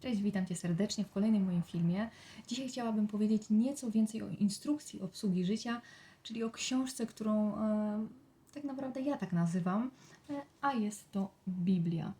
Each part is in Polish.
Cześć, witam Cię serdecznie w kolejnym moim filmie. Dzisiaj chciałabym powiedzieć nieco więcej o instrukcji obsługi życia, czyli o książce, którą e, tak naprawdę ja tak nazywam, e, a jest to Biblia.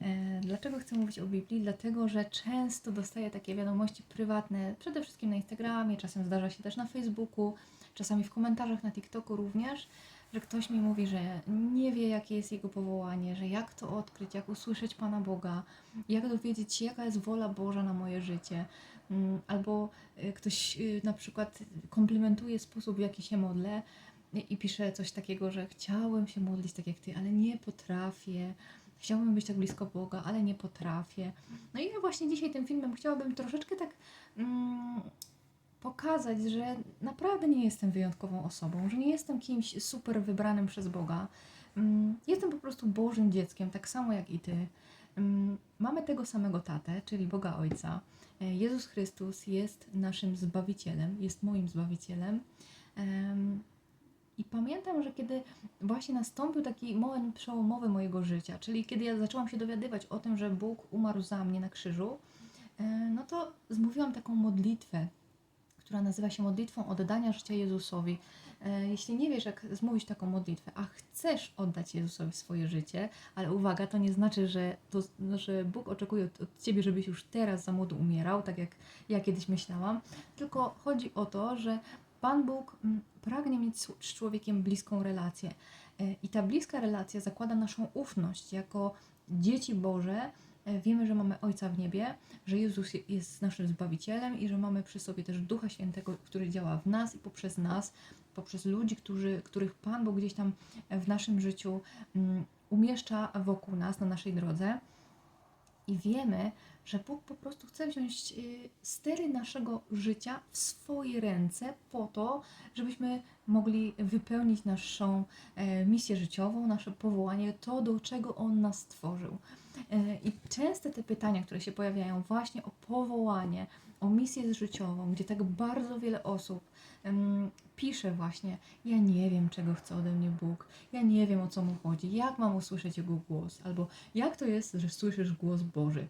E, Dlaczego chcę mówić o Biblii? Dlatego, że często dostaję takie wiadomości prywatne, przede wszystkim na Instagramie, czasem zdarza się też na Facebooku, czasami w komentarzach na TikToku również, że ktoś mi mówi, że nie wie, jakie jest jego powołanie, że jak to odkryć, jak usłyszeć Pana Boga, jak dowiedzieć się, jaka jest wola Boża na moje życie. Mm, Albo y, ktoś y, na przykład komplementuje sposób, w jaki się modlę i pisze coś takiego, że chciałem się modlić tak jak Ty, ale nie potrafię. Chciałabym być tak blisko Boga, ale nie potrafię. No i ja właśnie dzisiaj tym filmem chciałabym troszeczkę tak mm, pokazać, że naprawdę nie jestem wyjątkową osobą, że nie jestem kimś super wybranym przez Boga. Mm, Jestem po prostu Bożym dzieckiem, tak samo jak i Ty. Mm, Mamy tego samego tatę, czyli Boga Ojca. E, Jezus Chrystus jest naszym Zbawicielem, jest moim Zbawicielem. Em, I pamiętam, że kiedy właśnie nastąpił taki moment przełomowy mojego życia, czyli kiedy ja zaczęłam się dowiadywać o tym, że Bóg umarł za mnie na krzyżu, e, no to zmówiłam taką modlitwę, która nazywa się modlitwą oddania życia Jezusowi. E, Jeśli nie wiesz, jak zmówić taką modlitwę, a chcesz oddać Jezusowi swoje życie, ale uwaga, to nie znaczy, że, to, że Bóg oczekuje od, od ciebie, żebyś już teraz za młodu umierał, tak jak ja kiedyś myślałam, tylko chodzi o to, że Pan Bóg mm, pragnie mieć z człowiekiem bliską relację. E, I ta bliska relacja zakłada naszą ufność jako dzieci Boże. E, Wiemy, że mamy Ojca w niebie, że Jezus je- jest naszym Zbawicielem i że mamy przy sobie też Ducha Świętego, który działa w nas i poprzez nas, poprzez ludzi, którzy, których Pan Bóg gdzieś tam w naszym życiu mm, umieszcza wokół nas, na naszej drodze. I wiemy, że Bóg po prostu chce wziąć y, stery naszego życia w swoje ręce po to, żebyśmy mogli wypełnić naszą e, misję życiową, nasze powołanie, to do czego On nas stworzył. E, I częste te pytania, które się pojawiają właśnie o powołanie, o misję życiową, gdzie tak bardzo wiele osób em, pisze właśnie, ja nie wiem, czego chce ode mnie Bóg, ja nie wiem, o co Mu chodzi, jak mam usłyszeć Jego głos, albo jak to jest, że słyszysz głos Boży.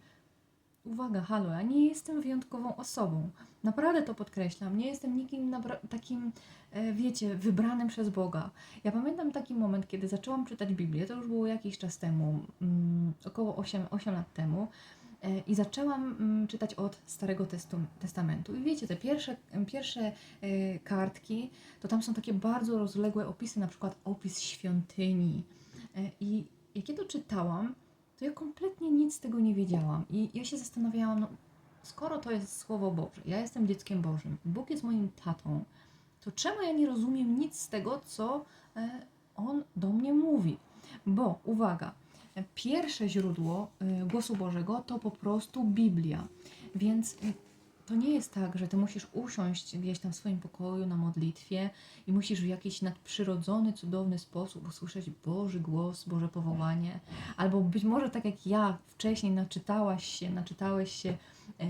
Uwaga, halo, ja nie jestem wyjątkową osobą. Naprawdę to podkreślam. Nie jestem nikim takim, e, wiecie, wybranym przez Boga. Ja pamiętam taki moment, kiedy zaczęłam czytać Biblię, to już było jakiś czas temu, mm, około 8, 8 lat temu. E, I zaczęłam mm, czytać od Starego Testamentu. I wiecie, te pierwsze, pierwsze e, kartki, to tam są takie bardzo rozległe opisy, na przykład opis świątyni. E, I ja to czytałam, to ja kompletnie nic z tego nie wiedziałam. I ja się zastanawiałam, no, skoro to jest Słowo Boże, ja jestem dzieckiem Bożym, Bóg jest moim tatą, to czemu ja nie rozumiem nic z tego, co On do mnie mówi? Bo, uwaga, pierwsze źródło e, głosu Bożego to po prostu Biblia. Więc e, to nie jest tak, że ty musisz usiąść gdzieś tam w swoim pokoju na modlitwie i musisz w jakiś nadprzyrodzony, cudowny sposób usłyszeć Boży głos, Boże powołanie. Albo być może tak jak ja wcześniej naczytałaś się, naczytałeś się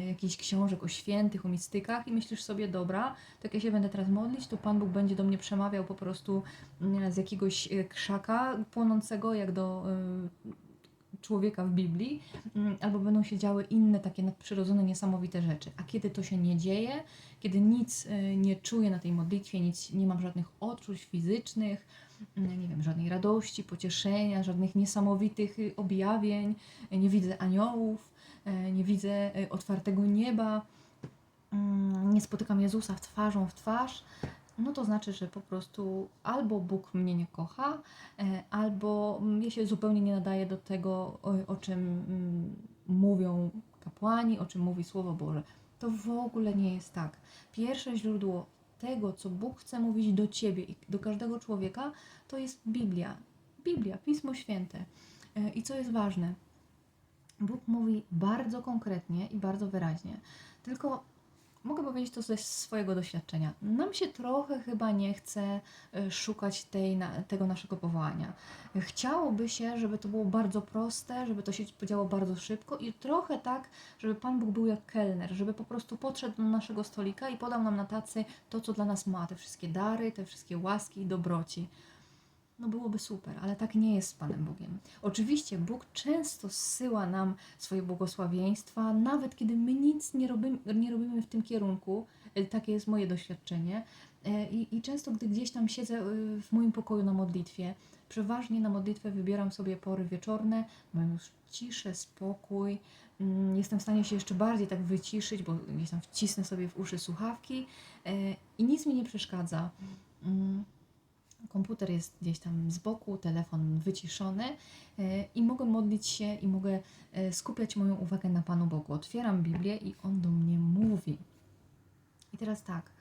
jakichś książek o świętych, o mistykach i myślisz sobie, dobra, to jak ja się będę teraz modlić, to Pan Bóg będzie do mnie przemawiał po prostu mm, z jakiegoś e, krzaka płonącego, jak do e, człowieka w Biblii, mm, albo będą się działy inne takie nadprzyrodzone, niesamowite rzeczy. A kiedy to się nie dzieje, kiedy nic e, nie czuję na tej modlitwie, nic, nie mam żadnych odczuć fizycznych, mm, nie wiem, żadnej radości, pocieszenia, żadnych niesamowitych y, objawień, e, nie widzę aniołów, e, nie widzę e, otwartego nieba, mm, nie spotykam Jezusa twarzą w twarz, no to znaczy, że po prostu albo Bóg mnie nie kocha, e, albo ja się zupełnie nie nadaję do tego, o, czym mm, mówią kapłani, o czym mówi Słowo Boże. To w ogóle nie jest tak. Pierwsze źródło tego, co Bóg chce mówić do ciebie i do każdego człowieka, to jest Biblia. Biblia, Pismo Święte. E, I co jest ważne, Bóg mówi bardzo konkretnie i bardzo wyraźnie. Tylko mogę powiedzieć to ze swojego doświadczenia. Nam się trochę chyba nie chce e, szukać tej, na, tego naszego powołania. Chciałoby się, żeby to było bardzo proste, żeby to się podziało bardzo szybko i trochę tak, żeby Pan Bóg był jak kelner, żeby po prostu podszedł do naszego stolika i podał nam na tacy to, co dla nas ma, te wszystkie dary, te wszystkie łaski i dobroci. No byłoby super, ale tak nie jest z Panem Bogiem. Oczywiście Bóg często zsyła nam swoje błogosławieństwa, nawet kiedy my nic nie robimy, nie robimy w tym kierunku. E, Takie jest moje doświadczenie. E, I, I często, gdy gdzieś tam siedzę e, w moim pokoju na modlitwie, przeważnie na modlitwę wybieram sobie pory wieczorne, mam już ciszę, spokój. Mm, Jestem w stanie się jeszcze bardziej tak wyciszyć, bo gdzieś tam wcisnę sobie w uszy słuchawki i nic mi nie przeszkadza. Komputer jest gdzieś tam z boku, telefon wyciszony e, i mogę modlić się i mogę e, skupiać moją uwagę na Panu Bogu. Otwieram Biblię i On do mnie mówi. I teraz tak,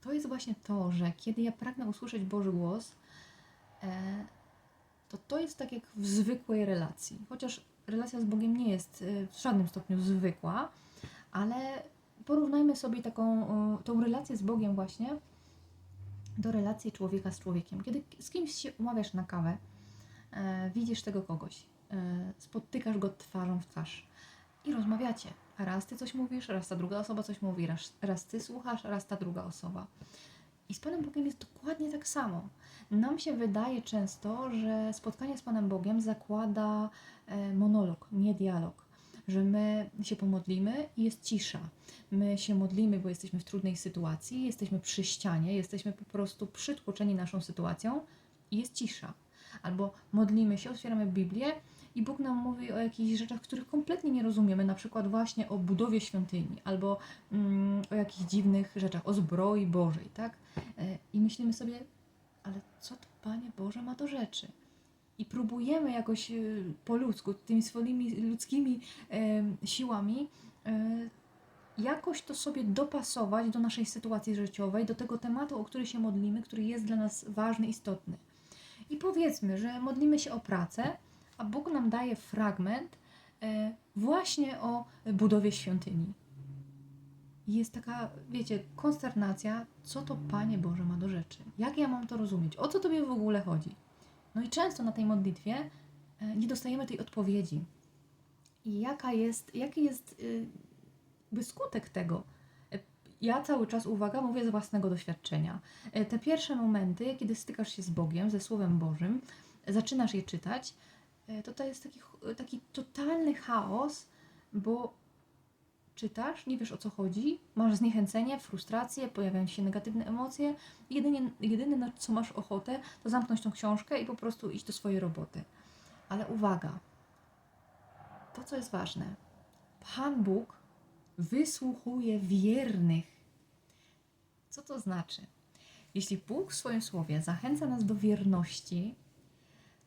to jest właśnie to, że kiedy ja pragnę usłyszeć Boży głos, e, to to jest tak jak w zwykłej relacji. Chociaż relacja z Bogiem nie jest w żadnym stopniu zwykła, ale porównajmy sobie taką tą relację z Bogiem właśnie do relacji człowieka z człowiekiem. Kiedy z kimś się umawiasz na kawę, e, widzisz tego kogoś, e, spotykasz go twarzą w twarz i rozmawiacie. Raz ty coś mówisz, raz ta druga osoba coś mówi, raz, raz ty słuchasz, raz ta druga osoba. I z Panem Bogiem jest dokładnie tak samo. Nam się wydaje często, że spotkanie z Panem Bogiem zakłada e, monolog, nie dialog. Że my się pomodlimy i jest cisza. My się modlimy, bo jesteśmy w trudnej sytuacji, jesteśmy przy ścianie, jesteśmy po prostu przytłoczeni naszą sytuacją i jest cisza. Albo modlimy się, otwieramy Biblię i Bóg nam mówi o jakichś rzeczach, których kompletnie nie rozumiemy, na przykład właśnie o budowie świątyni, albo mm, o jakichś dziwnych rzeczach, o zbroi Bożej, tak? E, I myślimy sobie, ale co to Panie Boże ma do rzeczy? I próbujemy jakoś y, po ludzku, tymi swoimi ludzkimi siłami, e, jakoś to sobie dopasować do naszej sytuacji życiowej, do tego tematu, o który się modlimy, który jest dla nas ważny, istotny. I powiedzmy, że modlimy się o pracę, a Bóg nam daje fragment e, właśnie o budowie świątyni. Jest taka, wiecie, konsternacja, co to Panie Boże ma do rzeczy? Jak ja mam to rozumieć? O co Tobie w ogóle chodzi? No i często na tej modlitwie e, nie dostajemy tej odpowiedzi. I jaka jest, jaki jest y, skutek tego? E, Ja cały czas, uwaga, mówię z własnego doświadczenia. E, Te pierwsze momenty, kiedy stykasz się z Bogiem, ze Słowem Bożym, zaczynasz je czytać, to to jest taki, taki totalny chaos, bo czytasz, nie wiesz o co chodzi, masz zniechęcenie, frustrację, pojawiają się negatywne emocje. Jedynie, jedyne na co masz ochotę, to zamknąć tą książkę i po prostu iść do swojej roboty. Ale uwaga, to co jest ważne, Pan Bóg wysłuchuje wiernych. Co to znaczy? Jeśli Bóg w swoim słowie zachęca nas do wierności,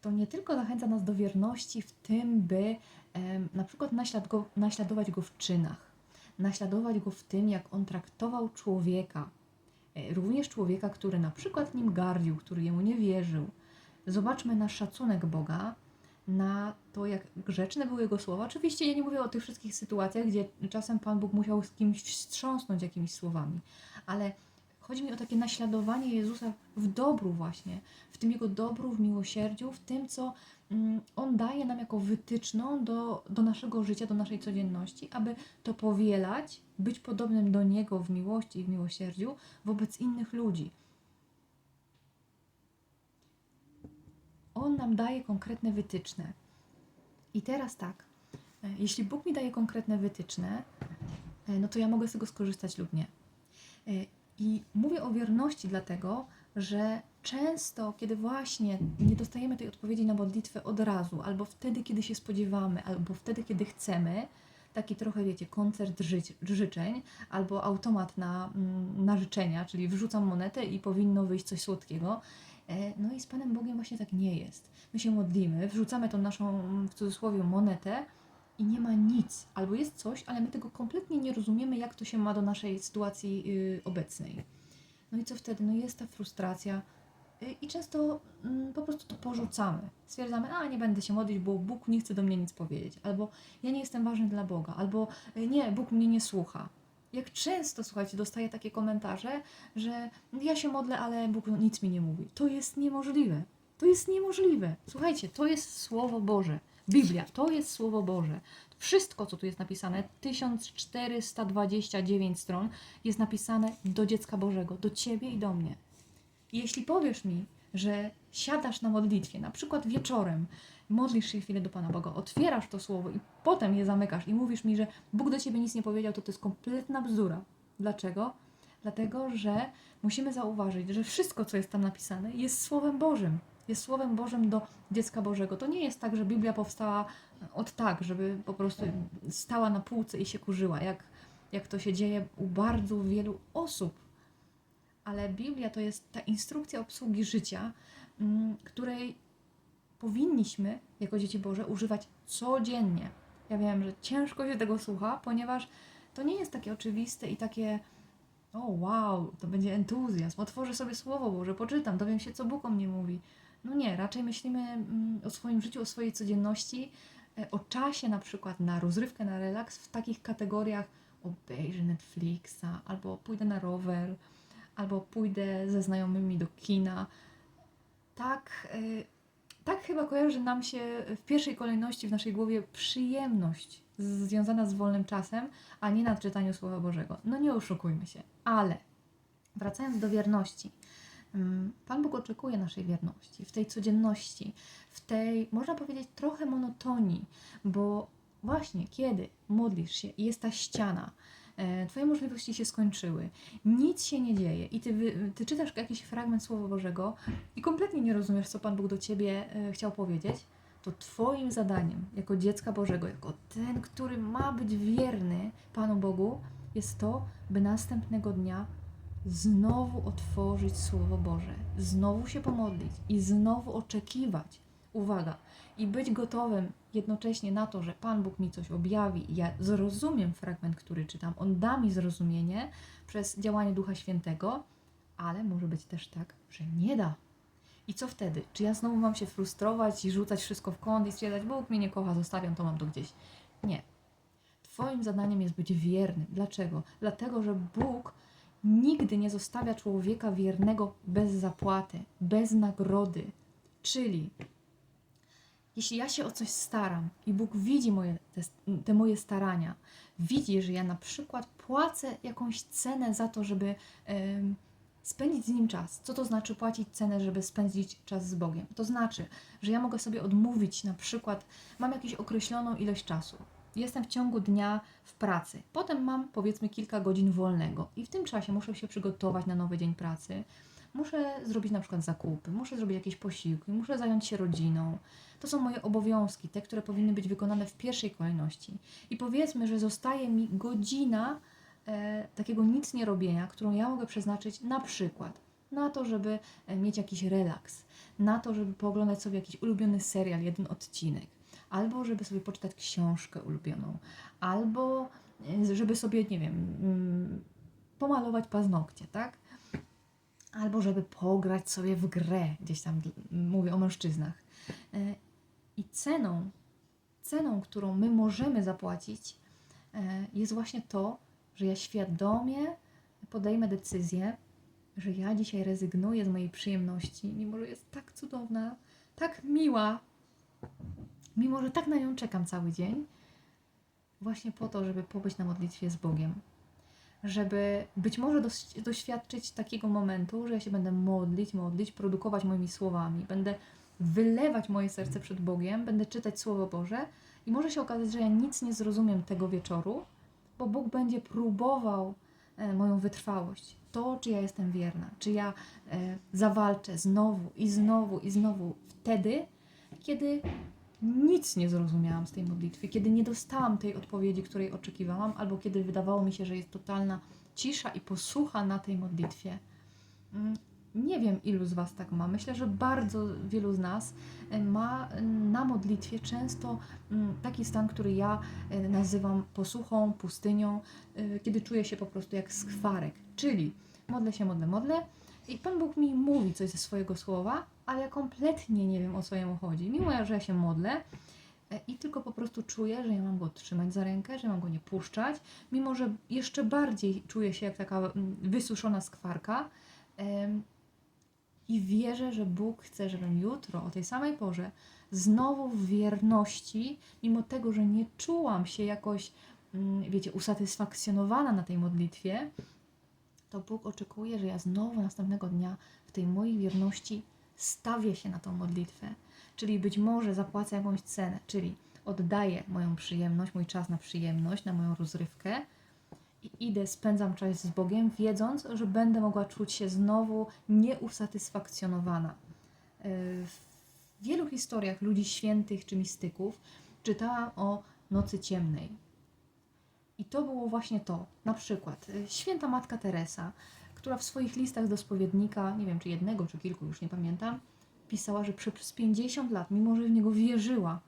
to nie tylko zachęca nas do wierności w tym, by na przykład naśladować go w czynach, naśladować go w tym, jak on traktował człowieka, e, również człowieka, który na przykład nim gardził, który jemu nie wierzył. Zobaczmy na szacunek Boga, na to, jak grzeczne były jego słowa. Oczywiście ja nie mówię o tych wszystkich sytuacjach, gdzie czasem Pan Bóg musiał z kimś wstrząsnąć jakimiś słowami, ale chodzi mi o takie naśladowanie Jezusa w dobru właśnie, w tym Jego dobru, w miłosierdziu, w tym, co mm, On daje nam jako wytyczną do, do naszego życia, do naszej codzienności, aby to powielać, być podobnym do Niego w miłości i w miłosierdziu wobec innych ludzi. On nam daje konkretne wytyczne. I teraz tak, e, jeśli Bóg mi daje konkretne wytyczne, e, no to ja mogę z tego skorzystać lub nie. I mówię o wierności dlatego, że często, kiedy właśnie nie dostajemy tej odpowiedzi na modlitwę od razu, albo wtedy, kiedy się spodziewamy, albo wtedy, kiedy chcemy, taki trochę, wiecie, koncert życzeń, albo automat na, mm, na życzenia, czyli wrzucam monetę i powinno wyjść coś słodkiego. E, No i z Panem Bogiem właśnie tak nie jest. My się modlimy, wrzucamy tą naszą, w cudzysłowie, monetę i nie ma nic. Albo jest coś, ale my tego kompletnie nie rozumiemy, jak to się ma do naszej sytuacji y, obecnej. No i co wtedy? No jest ta frustracja y, i często mm, po prostu to porzucamy. Stwierdzamy, a nie będę się modlić, bo Bóg nie chce do mnie nic powiedzieć. Albo ja nie jestem ważny dla Boga. Albo y, nie, Bóg mnie nie słucha. Jak często, słuchajcie, dostaję takie komentarze, że ja się modlę, ale Bóg nic mi nie mówi. To jest niemożliwe. To jest niemożliwe. Słuchajcie, to jest Słowo Boże. Biblia to jest Słowo Boże. Wszystko, co tu jest napisane, 1429 stron, jest napisane do dziecka Bożego, do ciebie i do mnie. Jeśli powiesz mi, że siadasz na modlitwie, na przykład wieczorem, modlisz się chwilę do Pana Boga, otwierasz to słowo i potem je zamykasz i mówisz mi, że Bóg do ciebie nic nie powiedział, to to jest kompletna bzdura. Dlaczego? Dlatego, że musimy zauważyć, że wszystko, co jest tam napisane, jest Słowem Bożym. Jest Słowem Bożym do dziecka Bożego. To nie jest tak, że Biblia powstała od tak, żeby po prostu stała na półce i się kurzyła, jak, jak to się dzieje u bardzo wielu osób. Ale Biblia to jest ta instrukcja obsługi życia, mm, której powinniśmy jako dzieci Boże używać codziennie. Ja wiem, że ciężko się tego słucha, ponieważ to nie jest takie oczywiste i takie o wow, to będzie entuzjazm, otworzę sobie Słowo Boże, poczytam, dowiem się, co Bóg o mnie mówi. No nie, raczej myślimy mm, o swoim życiu, o swojej codzienności, e, o czasie na przykład na rozrywkę, na relaks w takich kategoriach obejrzę Netflixa, albo pójdę na rower, albo pójdę ze znajomymi do kina. Tak, y, tak chyba kojarzy nam się w pierwszej kolejności w naszej głowie przyjemność związana z wolnym czasem, a nie na czytaniu Słowa Bożego. No nie oszukujmy się. Ale wracając do wierności. Pan Bóg oczekuje naszej wierności w tej codzienności, w tej, można powiedzieć, trochę monotonii, bo właśnie kiedy modlisz się i jest ta ściana, e, Twoje możliwości się skończyły, nic się nie dzieje i ty, ty czytasz jakiś fragment Słowa Bożego i kompletnie nie rozumiesz, co Pan Bóg do ciebie e, chciał powiedzieć, to Twoim zadaniem jako dziecka Bożego, jako ten, który ma być wierny Panu Bogu, jest to, by następnego dnia znowu otworzyć Słowo Boże, znowu się pomodlić i znowu oczekiwać. Uwaga, i być gotowym jednocześnie na to, że Pan Bóg mi coś objawi, ja zrozumiem fragment, który czytam, On da mi zrozumienie przez działanie Ducha Świętego, ale może być też tak, że nie da. I co wtedy? Czy ja znowu mam się frustrować i rzucać wszystko w kąt i stwierdzać, Bóg mnie nie kocha, zostawiam to, mam to gdzieś? Nie. Twoim zadaniem jest być wiernym. Dlaczego? Dlatego, że Bóg nigdy nie zostawia człowieka wiernego bez zapłaty, bez nagrody. Czyli jeśli ja się o coś staram i Bóg widzi moje, te, te moje starania, widzi, że ja na przykład płacę jakąś cenę za to, żeby spędzić z Nim czas. Co to znaczy płacić cenę, żeby spędzić czas z Bogiem? To znaczy, że ja mogę sobie odmówić na przykład, mam jakąś określoną ilość czasu. Jestem w ciągu dnia w pracy. Potem mam powiedzmy kilka godzin wolnego i w tym czasie muszę się przygotować na nowy dzień pracy. Muszę zrobić na przykład zakupy, muszę zrobić jakieś posiłki, muszę zająć się rodziną. To są moje obowiązki, te, które powinny być wykonane w pierwszej kolejności. I powiedzmy, że zostaje mi godzina e, takiego nic nie robienia, którą ja mogę przeznaczyć na przykład na to, żeby e, mieć jakiś relaks, na to, żeby pooglądać sobie jakiś ulubiony serial, jeden odcinek, albo żeby sobie poczytać książkę ulubioną, albo e, żeby sobie, nie wiem, mm, pomalować paznokcie, tak? Albo żeby pograć sobie w grę, gdzieś tam mówię o mężczyznach. E, I ceną, ceną, którą my możemy zapłacić, e, jest właśnie to, że ja świadomie podejmę decyzję, że ja dzisiaj rezygnuję z mojej przyjemności, mimo że jest tak cudowna, tak miła, mimo że tak na nią czekam cały dzień, właśnie po to, żeby pobyć na modlitwie z Bogiem. Żeby być może doś- doświadczyć takiego momentu, że ja się będę modlić, modlić, produkować moimi słowami, będę wylewać moje serce przed Bogiem, będę czytać Słowo Boże i może się okazać, że ja nic nie zrozumiem tego wieczoru, bo Bóg będzie próbował e, moją wytrwałość. To, czy ja jestem wierna, czy ja e, zawalczę znowu i znowu i znowu wtedy, kiedy nic nie zrozumiałam z tej modlitwy, kiedy nie dostałam tej odpowiedzi, której oczekiwałam, albo kiedy wydawało mi się, że jest totalna cisza i posłucha na tej modlitwie. Mm, Nie wiem, ilu z Was tak ma. Myślę, że bardzo wielu z nas e, ma e, na modlitwie często mm, taki stan, który ja e, nazywam posłuchą, pustynią, kiedy czuję się po prostu jak skwarek. Czyli modlę się, modlę, modlę i Pan Bóg mi mówi coś ze swojego słowa, ale ja kompletnie nie wiem o co jemu chodzi. Mimo, że ja się modlę e, i tylko po prostu czuję, że ja mam go trzymać za rękę, że mam go nie puszczać, mimo że jeszcze bardziej czuję się jak taka mm, wysuszona skwarka. I wierzę, że Bóg chce, żebym jutro o tej samej porze znowu w wierności, mimo tego, że nie czułam się jakoś, mm, wiecie, usatysfakcjonowana na tej modlitwie, to Bóg oczekuje, że ja znowu następnego dnia w tej mojej wierności stawię się na tą modlitwę, czyli być może zapłacę jakąś cenę, czyli oddaję moją przyjemność, mój czas na przyjemność, na moją rozrywkę i idę, spędzam czas z Bogiem, wiedząc, że będę mogła czuć się znowu nieusatysfakcjonowana. Yy, W wielu historiach ludzi świętych czy mistyków czytałam o nocy ciemnej. I to było właśnie to. Na przykład y, święta matka Teresa, która w swoich listach do spowiednika, nie wiem czy jednego czy kilku, już nie pamiętam, pisała, że przez 50 lat, mimo że w niego wierzyła,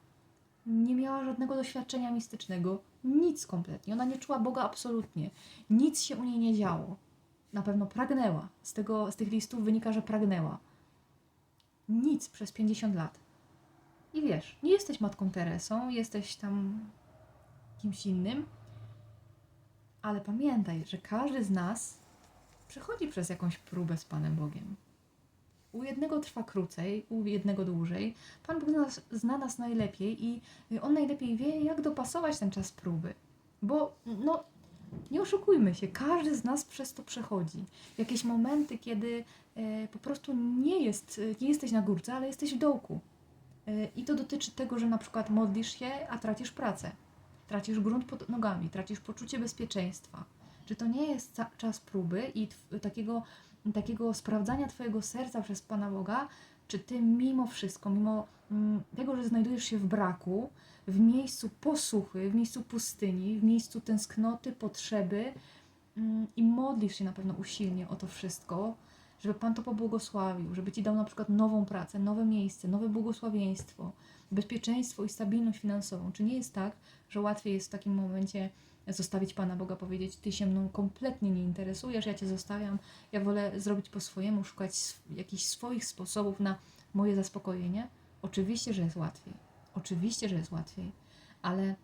nie miała żadnego doświadczenia mistycznego, nic kompletnie. Ona nie czuła Boga absolutnie. Nic się u niej nie działo. Na pewno pragnęła. Z, tego, z tych listów wynika, że pragnęła. Nic przez 50 lat. I wiesz, nie jesteś matką Teresą, jesteś tam kimś innym, ale pamiętaj, że każdy z nas przechodzi przez jakąś próbę z Panem Bogiem. U jednego trwa krócej, u jednego dłużej. Pan Bóg nas, zna nas najlepiej i On najlepiej wie, jak dopasować ten czas próby. Bo, no, nie oszukujmy się, każdy z nas przez to przechodzi. Jakieś momenty, kiedy e, po prostu nie, jest, nie jesteś na górce, ale jesteś w dołku. E, I to dotyczy tego, że na przykład modlisz się, a tracisz pracę. Tracisz grunt pod nogami, tracisz poczucie bezpieczeństwa. Czy to nie jest czas próby i takiego, takiego sprawdzania Twojego serca przez Pana Boga, czy Ty mimo wszystko, mimo mm, tego, że znajdujesz się w braku, w miejscu posłuchy, w miejscu pustyni, w miejscu tęsknoty, potrzeby mm, i modlisz się na pewno usilnie o to wszystko, żeby Pan to pobłogosławił, żeby Ci dał na przykład nową pracę, nowe miejsce, nowe błogosławieństwo, bezpieczeństwo i stabilność finansową. Czy nie jest tak, że łatwiej jest w takim momencie zostawić Pana Boga, powiedzieć, Ty się mną kompletnie nie interesujesz, ja Cię zostawiam, ja wolę zrobić po swojemu, szukać jakichś swoich sposobów na moje zaspokojenie? Oczywiście, że jest łatwiej. Oczywiście, że jest łatwiej, ale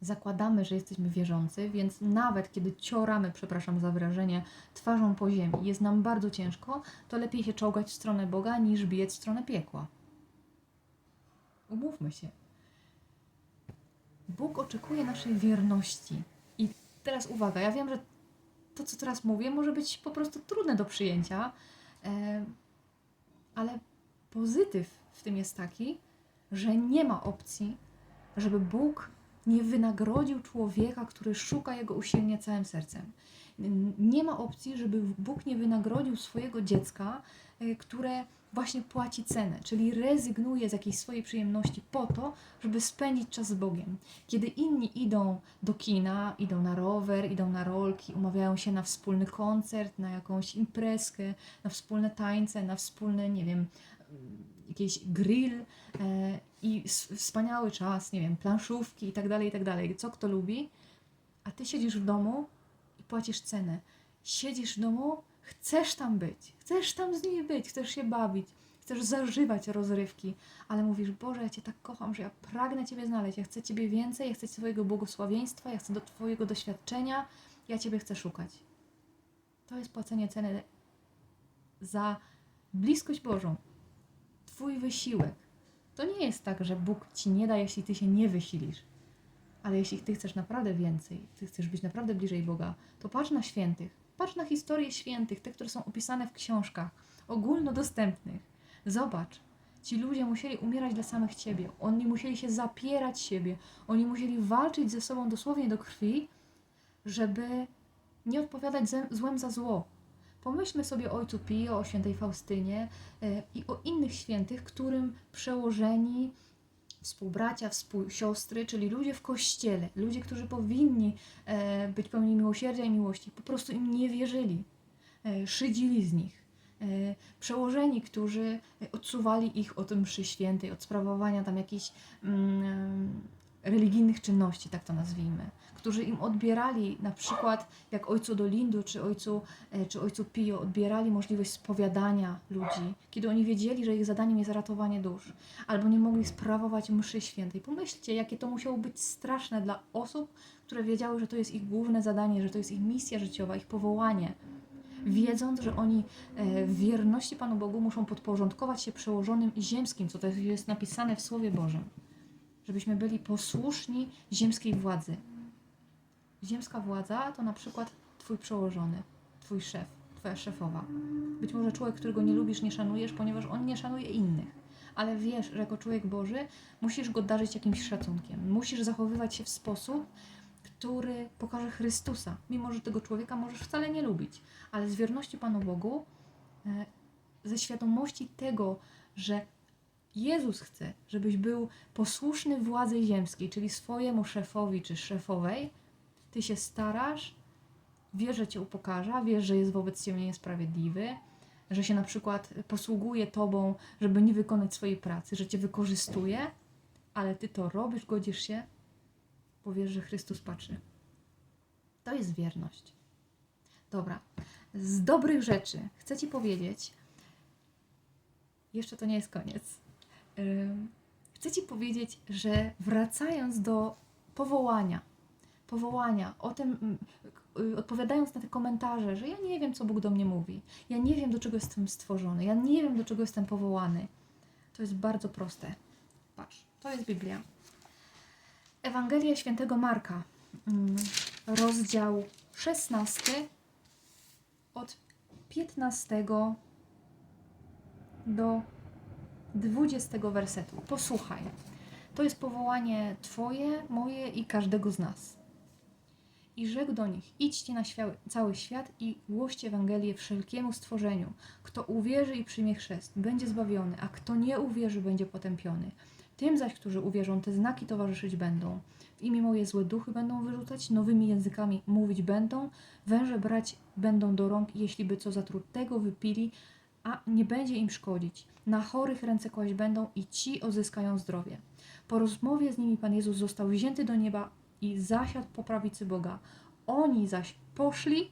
zakładamy, że jesteśmy wierzący, więc nawet kiedy cioramy, przepraszam za wyrażenie, twarzą po ziemi, jest nam bardzo ciężko, to lepiej się czołgać w stronę Boga niż biec w stronę piekła. Umówmy się. Bóg oczekuje naszej wierności. I teraz uwaga, ja wiem, że to, co teraz mówię, może być po prostu trudne do przyjęcia, e, ale pozytyw w tym jest taki, że nie ma opcji, żeby Bóg nie wynagrodził człowieka, który szuka Jego usilnie całym sercem. Nie ma opcji, żeby Bóg nie wynagrodził swojego dziecka, y, które właśnie płaci cenę, czyli rezygnuje z jakiejś swojej przyjemności po to, żeby spędzić czas z Bogiem. Kiedy inni idą do kina, idą na rower, idą na rolki, umawiają się na wspólny koncert, na jakąś imprezkę, na wspólne tańce, na wspólny, nie wiem, jakiś grill e, i wspaniały czas, nie wiem, planszówki i tak dalej, i tak dalej, co kto lubi, a ty siedzisz w domu i płacisz cenę. Siedzisz w domu, chcesz tam być, chcesz tam z nimi być, chcesz się bawić, chcesz zażywać rozrywki, ale mówisz, Boże, ja Cię tak kocham, że ja pragnę Ciebie znaleźć, ja chcę Ciebie więcej, ja chcę Twojego błogosławieństwa, ja chcę do Twojego doświadczenia, ja Ciebie chcę szukać. To jest płacenie ceny za bliskość Bożą, Twój wysiłek. To nie jest tak, że Bóg Ci nie da, jeśli Ty się nie wysilisz. Ale jeśli Ty chcesz naprawdę więcej, Ty chcesz być naprawdę bliżej Boga, to patrz na świętych. Patrz na historie świętych, te, które są opisane w książkach ogólnodostępnych. Zobacz, ci ludzie musieli umierać dla samych Ciebie. Oni musieli się zapierać siebie. Oni musieli walczyć ze sobą dosłownie do krwi, żeby nie odpowiadać złem za zło. Pomyślmy sobie o ojcu Pio, o świętej Faustynie e, i o innych świętych, którym przełożeni, współbracia, współsiostry, czyli ludzie w kościele, ludzie, którzy powinni e, być pełni miłosierdzia i miłości, po prostu im nie wierzyli, e, szydzili z nich. E, Przełożeni, którzy odsuwali ich od mszy świętej, od sprawowania tam jakichś mm, religijnych czynności, tak to nazwijmy, którzy im odbierali, na przykład jak ojcu Dolindu czy ojcu, e, czy ojcu Pio, odbierali możliwość spowiadania ludzi, kiedy oni wiedzieli, że ich zadaniem jest ratowanie dusz, albo nie mogli sprawować mszy świętej. Pomyślcie, jakie to musiało być straszne dla osób, które wiedziały, że to jest ich główne zadanie, że to jest ich misja życiowa, ich powołanie. Wiedząc, że oni e, w wierności Panu Bogu muszą podporządkować się przełożonym ziemskim, co to jest napisane w Słowie Bożym żebyśmy byli posłuszni ziemskiej władzy. Ziemska władza to na przykład Twój przełożony, Twój szef, Twoja szefowa. Być może człowiek, którego nie lubisz, nie szanujesz, ponieważ on nie szanuje innych. Ale wiesz, że jako człowiek Boży musisz go darzyć jakimś szacunkiem. Musisz zachowywać się w sposób, który pokaże Chrystusa. Mimo, że tego człowieka możesz wcale nie lubić. Ale z wierności Panu Bogu, e, ze świadomości tego, że Jezus chce, żebyś był posłuszny władzy ziemskiej, czyli swojemu szefowi czy szefowej, ty się starasz, wiesz, że cię upokarza, wiesz, że jest wobec ciebie niesprawiedliwy, że się na przykład posługuje tobą, żeby nie wykonać swojej pracy, że cię wykorzystuje, ale ty to robisz, godzisz się, bo wiesz, że Chrystus patrzy. To jest wierność. Dobra. Z dobrych rzeczy chcę ci powiedzieć, jeszcze to nie jest koniec. Chcę ci powiedzieć, że wracając do powołania, powołania, o tym, mm, y, odpowiadając na te komentarze, że ja nie wiem, co Bóg do mnie mówi, ja nie wiem, do czego jestem stworzony, ja nie wiem, do czego jestem powołany, to jest bardzo proste. Patrz, to jest Biblia. Ewangelia Świętego Marka, mm, rozdział 16, od 15 do 20 wersetu. Posłuchaj. To jest powołanie Twoje, moje i każdego z nas. I rzekł do nich: Idźcie na cały świat i głoście Ewangelię wszelkiemu stworzeniu. Kto uwierzy i przyjmie chrzest, będzie zbawiony, a kto nie uwierzy, będzie potępiony. Tym zaś, którzy uwierzą, te znaki towarzyszyć będą. W imię moje złe duchy będą wyrzucać, nowymi językami mówić będą, węże brać będą do rąk, jeśli by co zatrutego wypili, a nie będzie im szkodzić. Na chorych ręce kłaść będą i ci odzyskają zdrowie. Po rozmowie z nimi Pan Jezus został wzięty do nieba i zasiadł po prawicy Boga. Oni zaś poszli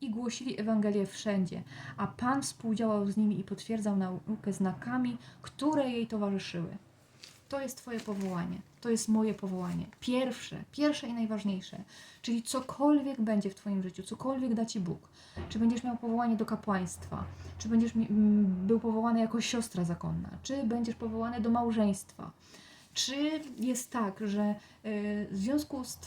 i głosili Ewangelię wszędzie, a Pan współdziałał z nimi i potwierdzał naukę znakami, które jej towarzyszyły. To jest Twoje powołanie. To jest moje powołanie. Pierwsze, pierwsze i najważniejsze. Czyli cokolwiek będzie w Twoim życiu, cokolwiek da Ci Bóg. Czy będziesz miał powołanie do kapłaństwa, czy będziesz mi- m, był powołany jako siostra zakonna, czy będziesz powołany do małżeństwa. Czy jest tak, że y, w związku z,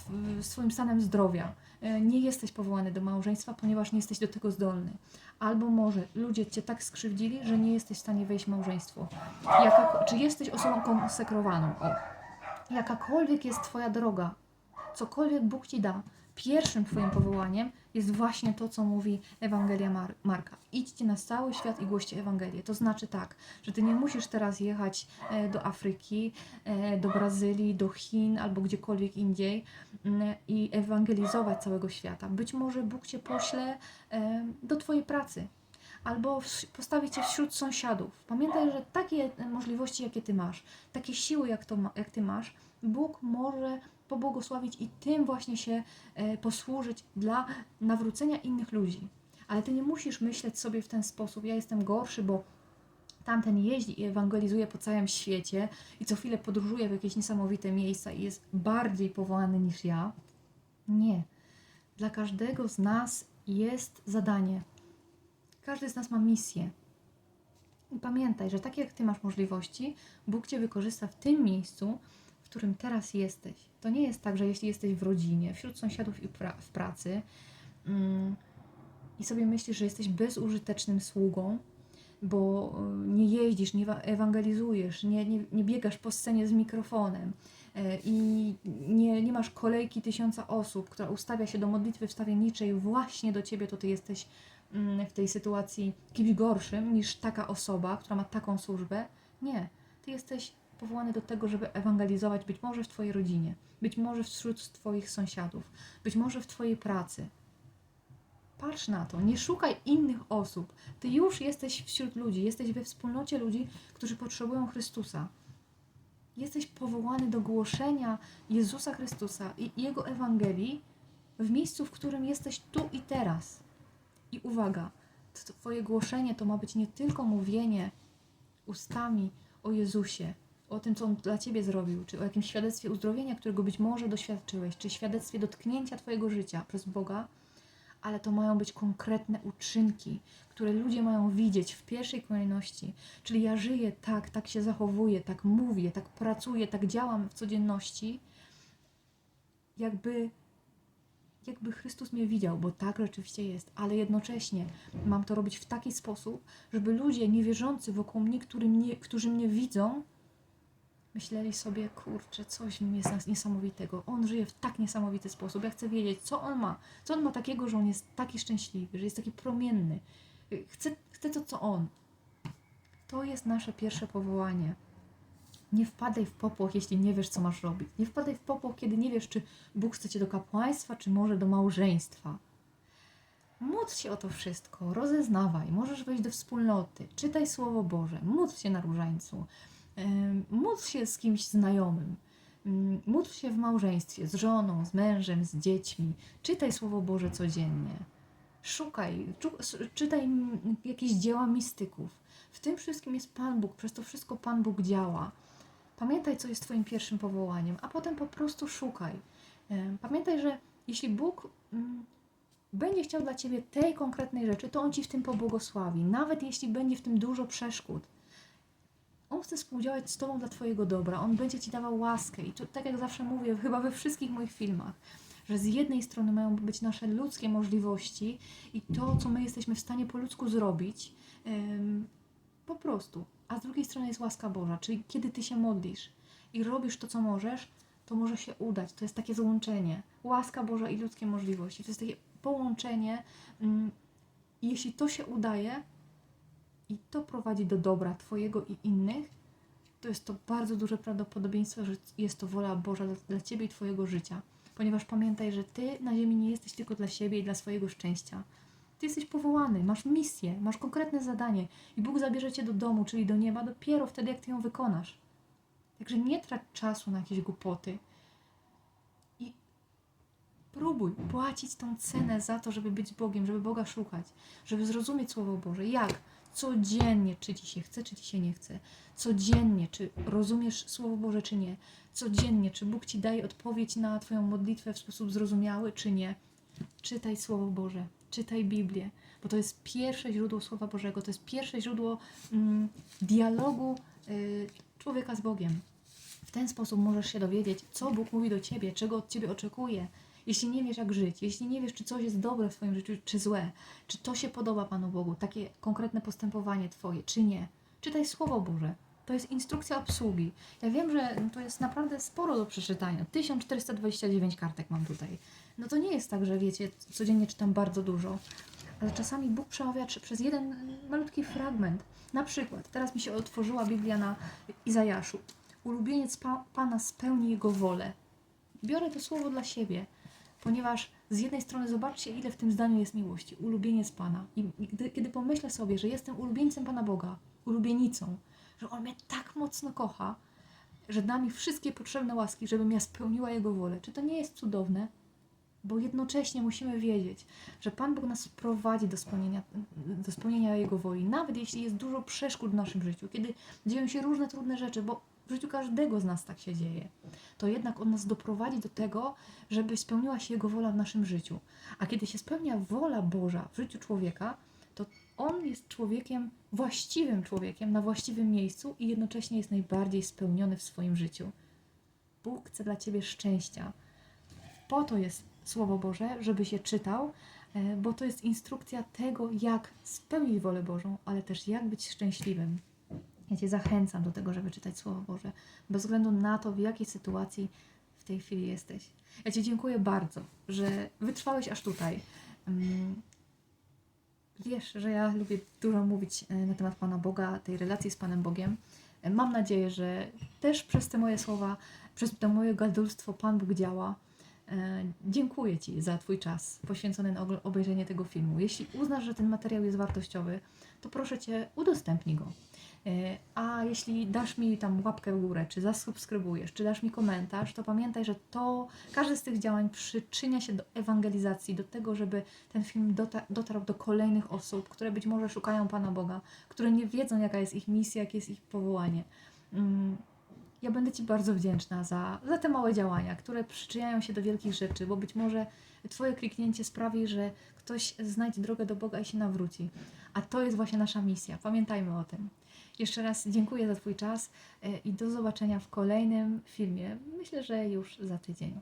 Twoim stanem zdrowia y, nie jesteś powołany do małżeństwa, ponieważ nie jesteś do tego zdolny? Albo może ludzie Cię tak skrzywdzili, że nie jesteś w stanie wejść w małżeństwo. Jaka, czy jesteś osobą konsekrowaną? O. Jakakolwiek jest Twoja droga, cokolwiek Bóg Ci da, pierwszym Twoim powołaniem jest właśnie to, co mówi Ewangelia Mar- Marka. Idźcie na cały świat i głoście Ewangelię. To znaczy tak, że Ty nie musisz teraz jechać e, do Afryki, e, do Brazylii, do Chin albo gdziekolwiek indziej i ewangelizować całego świata. Być może Bóg Cię pośle e, do Twojej pracy, albo w- postawi cię wśród sąsiadów. Pamiętaj, że takie możliwości, jakie ty masz, takie siły, jak, to jak ty masz, Bóg może pobłogosławić i tym właśnie się e, posłużyć dla nawrócenia innych ludzi. Ale ty nie musisz myśleć sobie w ten sposób, ja jestem gorszy, bo tamten jeździ i ewangelizuje po całym świecie i co chwilę podróżuje w jakieś niesamowite miejsca i jest bardziej powołany niż ja. Nie. Dla każdego z nas jest zadanie. Każdy z nas ma misję. I pamiętaj, że tak jak Ty masz możliwości, Bóg Cię wykorzysta w tym miejscu, którym teraz jesteś. To nie jest tak, że jeśli jesteś w rodzinie, wśród sąsiadów i pra- w pracy mm, i sobie myślisz, że jesteś bezużytecznym sługą, bo y, nie jeździsz, nie wa- ewangelizujesz, nie, nie, nie biegasz po scenie z mikrofonem e, i nie, nie masz kolejki tysiąca osób, która ustawia się do modlitwy wstawienniczej właśnie do Ciebie, to Ty jesteś mm, w tej sytuacji kimś gorszym niż taka osoba, która ma taką służbę. Nie. Ty jesteś powołany do tego, żeby ewangelizować być może w Twojej rodzinie, być może wśród Twoich sąsiadów, być może w Twojej pracy. Patrz na to, nie szukaj innych osób. Ty już jesteś wśród ludzi, jesteś we wspólnocie ludzi, którzy potrzebują Chrystusa. Jesteś powołany do głoszenia Jezusa Chrystusa i Jego Ewangelii w miejscu, w którym jesteś tu i teraz. I uwaga, Twoje głoszenie to ma być nie tylko mówienie ustami o Jezusie, o tym, co On dla Ciebie zrobił, czy o jakimś świadectwie uzdrowienia, którego być może doświadczyłeś, czy świadectwie dotknięcia Twojego życia przez Boga, ale to mają być konkretne uczynki, które ludzie mają widzieć w pierwszej kolejności. Czyli ja żyję tak, tak się zachowuję, tak mówię, tak pracuję, tak działam w codzienności, jakby jakby Chrystus mnie widział, bo tak rzeczywiście jest, ale jednocześnie mam to robić w taki sposób, żeby ludzie niewierzący wokół mnie, który mnie którzy mnie widzą, myśleli sobie, kurczę, coś w nim jest niesamowitego. On żyje w tak niesamowity sposób. Ja chcę wiedzieć, co on ma. Co on ma takiego, że on jest taki szczęśliwy, że jest taki promienny. Chcę, chcę to, co on. To jest nasze pierwsze powołanie. Nie wpadaj w popłoch, jeśli nie wiesz, co masz robić. Nie wpadaj w popłoch, kiedy nie wiesz, czy Bóg chce cię do kapłaństwa, czy może do małżeństwa. Módl się o to wszystko, rozeznawaj, możesz wejść do wspólnoty, czytaj Słowo Boże, módl się na różańcu, módl się z kimś znajomym, módl się w małżeństwie, z żoną, z mężem, z dziećmi, czytaj Słowo Boże codziennie, szukaj, czytaj jakieś dzieła mistyków. W tym wszystkim jest Pan Bóg, przez to wszystko Pan Bóg działa. Pamiętaj, co jest Twoim pierwszym powołaniem, a potem po prostu szukaj. Pamiętaj, że jeśli Bóg mm, będzie chciał dla Ciebie tej konkretnej rzeczy, to On Ci w tym pobłogosławi, nawet jeśli będzie w tym dużo przeszkód. On chce współdziałać z Tobą dla Twojego dobra, On będzie Ci dawał łaskę i to, tak jak zawsze mówię, chyba we wszystkich moich filmach, że z jednej strony mają być nasze ludzkie możliwości i to, co my jesteśmy w stanie po ludzku zrobić, em, po prostu, a z drugiej strony jest łaska Boża, czyli kiedy Ty się modlisz i robisz to, co możesz, to może się udać. To jest takie złączenie. Łaska Boża i ludzkie możliwości. To jest takie połączenie. mm, I jeśli to się udaje i to prowadzi do dobra Twojego i innych, to jest to bardzo duże prawdopodobieństwo, że jest to wola Boża dla, dla Ciebie i Twojego życia. Ponieważ pamiętaj, że Ty na ziemi nie jesteś tylko dla siebie i dla swojego szczęścia. Ty jesteś powołany, masz misję, masz konkretne zadanie i Bóg zabierze Cię do domu, czyli do nieba, dopiero wtedy, jak Ty ją wykonasz. Także nie trać czasu na jakieś głupoty i próbuj płacić tą cenę za to, żeby być Bogiem, żeby Boga szukać, żeby zrozumieć Słowo Boże. Jak? Codziennie, czy Ci się chce, czy Ci się nie chce. Codziennie, czy rozumiesz Słowo Boże, czy nie. Codziennie, czy Bóg Ci daje odpowiedź na Twoją modlitwę w sposób zrozumiały, czy nie. Czytaj Słowo Boże, czytaj Biblię, bo to jest pierwsze źródło Słowa Bożego, to jest pierwsze źródło mm, dialogu y, człowieka z Bogiem. W ten sposób możesz się dowiedzieć, co Bóg mówi do ciebie, czego od ciebie oczekuje. Jeśli nie wiesz, jak żyć, jeśli nie wiesz, czy coś jest dobre w Twoim życiu, czy złe, czy to się podoba Panu Bogu, takie konkretne postępowanie Twoje, czy nie, czytaj Słowo Boże. To jest instrukcja obsługi. Ja wiem, że to jest naprawdę sporo do przeczytania. 1429 kartek mam tutaj. No to nie jest tak, że wiecie, codziennie czytam bardzo dużo, ale czasami Bóg przemawia przez jeden malutki fragment. Na przykład, teraz mi się otworzyła Biblia na Izajaszu. Ulubieniec pa, Pana spełni Jego wolę. Biorę to słowo dla siebie, ponieważ z jednej strony zobaczcie, ile w tym zdaniu jest miłości. Ulubieniec Pana. I i gdy, kiedy pomyślę sobie, że jestem ulubieńcem Pana Boga, ulubienicą, że On mnie tak mocno kocha, że da mi wszystkie potrzebne łaski, żebym ja spełniła Jego wolę. Czy to nie jest cudowne? Bo jednocześnie musimy wiedzieć, że Pan Bóg nas prowadzi do spełnienia, do spełnienia Jego woli, nawet jeśli jest dużo przeszkód w naszym życiu, kiedy dzieją się różne trudne rzeczy, bo w życiu każdego z nas tak się dzieje, to jednak On nas doprowadzi do tego, żeby spełniła się Jego wola w naszym życiu. A kiedy się spełnia wola Boża w życiu człowieka, to On jest człowiekiem, właściwym człowiekiem na właściwym miejscu i jednocześnie jest najbardziej spełniony w swoim życiu. Bóg chce dla Ciebie szczęścia. Po to jest Słowo Boże, żeby się czytał, e, bo to jest instrukcja tego, jak spełnić wolę Bożą, ale też jak być szczęśliwym. Ja Cię zachęcam do tego, żeby czytać Słowo Boże, bez względu na to, w jakiej sytuacji w tej chwili jesteś. Ja Ci dziękuję bardzo, że wytrwałeś aż tutaj. Mm, Wiesz, że ja lubię dużo mówić e, na temat Pana Boga, tej relacji z Panem Bogiem. E, Mam nadzieję, że też przez te moje słowa, przez to moje gadulstwo Pan Bóg działa. E, Dziękuję Ci za Twój czas poświęcony na obejrzenie tego filmu. Jeśli uznasz, że ten materiał jest wartościowy, to proszę Cię, udostępnij go. E, A jeśli dasz mi tam łapkę w górę, czy zasubskrybujesz, czy dasz mi komentarz, to pamiętaj, że to każde z tych działań przyczynia się do ewangelizacji, do tego, żeby ten film dota- dotarł do kolejnych osób, które być może szukają Pana Boga, które nie wiedzą, jaka jest ich misja, jakie jest ich powołanie. Mm, Ja będę Ci bardzo wdzięczna za, za te małe działania, które przyczyniają się do wielkich rzeczy, bo być może Twoje kliknięcie sprawi, że ktoś znajdzie drogę do Boga i się nawróci. A to jest właśnie nasza misja. Pamiętajmy o tym. Jeszcze raz dziękuję za Twój czas e, i do zobaczenia w kolejnym filmie. Myślę, że już za tydzień.